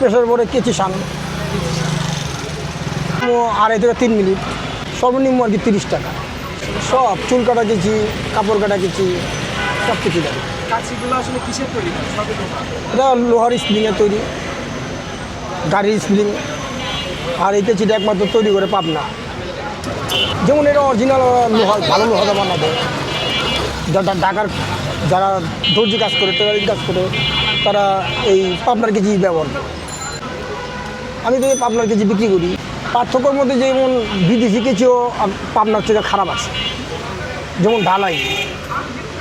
Pressure পরে কেচি সান। আড়াই থেকে তিন মিনিট। সর্বনিম্ন আর কি তিরিশ টাকা। সব চুল কাটা কেচি কাপড় কাটা কেচি সব কিছু লোহা এটা লোহার স্প্রিংয়ের তৈরি। গাড়ির স্প্রিং আর এই কেচিটা একমাত্র তৈরি করে পাবনা। যেমন এটা অরিজিনাল লোহা ভালো লোহা দিয়ে বানাবে যারা ঢাকার যারা দর্জি কাজ করে টেলারিং কাজ করে তারা এই পাবনার কেজি ব্যবহার করে। আমি তো পাবনার কেজি বিক্রি করি পার্থক্যর মধ্যে যেমন বিদেশি আপ- পাবনার থেকে খারাপ আছে যেমন ঢালাই।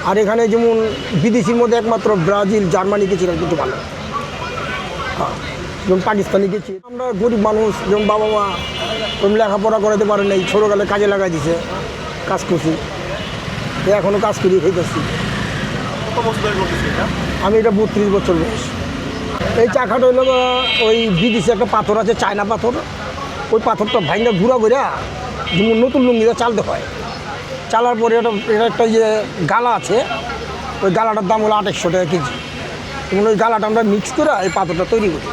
আর এখানে যেমন বিদেশির মধ্যে একমাত্র ব্রাজিল জার্মানি গেছি কিন্তু ভালো। হ্যাঁ, যেমন পাকিস্তানি গেছি আমরা গরিব মানুষ যেমন বাবা মা ওরকম লেখাপড়া করাতে পারে নাই ছোটোকালে কাজে লাগাই দিছে কাজ করছি। এখনও কাজ করি এটা? আমি এটা বত্রিশ বছর বয়স। এই চাকাটা হইল ওই বিদেশি একটা পাথর আছে চায়না পাথর। ওই পাথরটা ভাঙলে ঘুরা ঘুরা যেমন নতুন লুঙ্গিতে চালতে হয়। চালার পরে এটা এটা একটা যে গালা আছে ওই গালাটার দাম হলো আঠাশশো টাকা কেজি। এবং ওই গালাটা আমরা মিক্স করে এই পাথরটা তৈরি করি।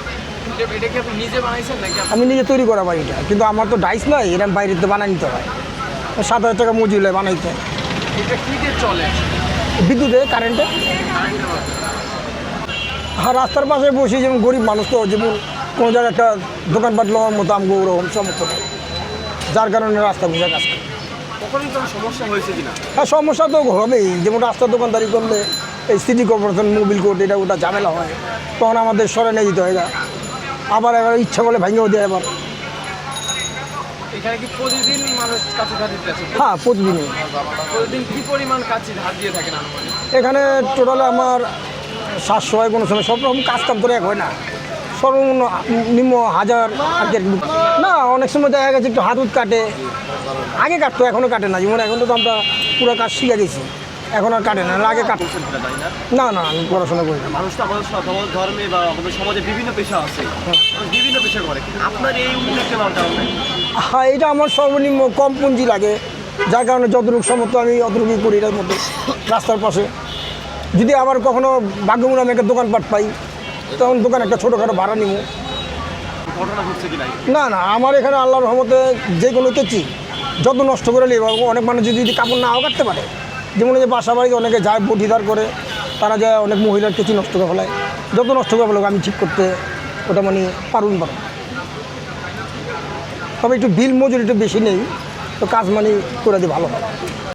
আমি নিজে তৈরি করা বাড়িটা কিন্তু আমার তো ডাইস নাই এটা বাইরেতে বানাই নিতে হয়। সাত হাজার টাকা মজুরি হয়। বানাইতে কি বিদ্যুতে কারেন্টে আর রাস্তার পাশে বসে যেমন গরিব মানুষ তো যেমন কোনো জায়গায় একটা দোকানপাট লওয়ার মতো আমগো ওরকম সমস্যা যার কারণে রাস্তা বুঝে কাজ করি। সমস্যা হয়েছে কিনা? হ্যাঁ সমস্যা তো হবেই। যেমন রাস্তার দোকানদারি করলে এই সিটি কর্পোরেশন মোবিল কোর্ট এটা ওটা ঝামেলা হয়। তখন আমাদের সরে নিয়ে যেতে হয় গা। আবার এবার ইচ্ছা করলে ভেঙেও দেয় আবার। হ্যাঁ প্রতিদিনই। এখানে টোটালে আমার সাতশো হয় কোনো সময় সব রকম কাজ কাম করে এক হয় না। সর্বনিম্ন নিম্ন হাজার আর না অনেক সময় দেখা গেছে একটু হাত উত কাটে। আগে কাটতো এখনও কাটে না। যেমন এখন তো আমরা পুরো কাজ শিখে গেছি। এখন আর কাটে না আগে কাটতো। তাই না না আমি পড়াশোনা করি না। মানুষ তো আমাদের সব- ধর্মে বা আমাদের সমাজে বিভিন্ন পেশা আছে। বিভিন্ন পেশা করে। আপনার এই উন্নতি কেন কারণ? নাই? হ্যাঁ এটা আমার সর্বনিম্ন কম পুঁজি লাগে। যার কারণে যতটুকু সমর্থ আমি অতটুকুই করি এটার মধ্যে। রাস্তার পাশে। যদি আবার কখনো ভাগ্যমূল আমি একটা দোকানপাট পাই তখন দোকান একটা ছোটোখাটো ভাড়া নিব। না না আমার এখানে আল্লাহর রহমতে যে কোনো কেচি যত নষ্ট করে নিয়ে অনেক মানুষ যদি যদি কাপড় নাও কাটতে পারে যেমন যে বাসা বাড়িতে অনেকে যায় বটিদার করে তারা যায় অনেক মহিলার কেচি নষ্ট করে ফেলায়। যত নষ্ট করে ফেলো আমি ঠিক করতে ওটা মানে পারুন পারো তবে একটু বিল মজুরি একটু বেশি নেই তো কাজ মানে করে দিয়ে ভালো। হয়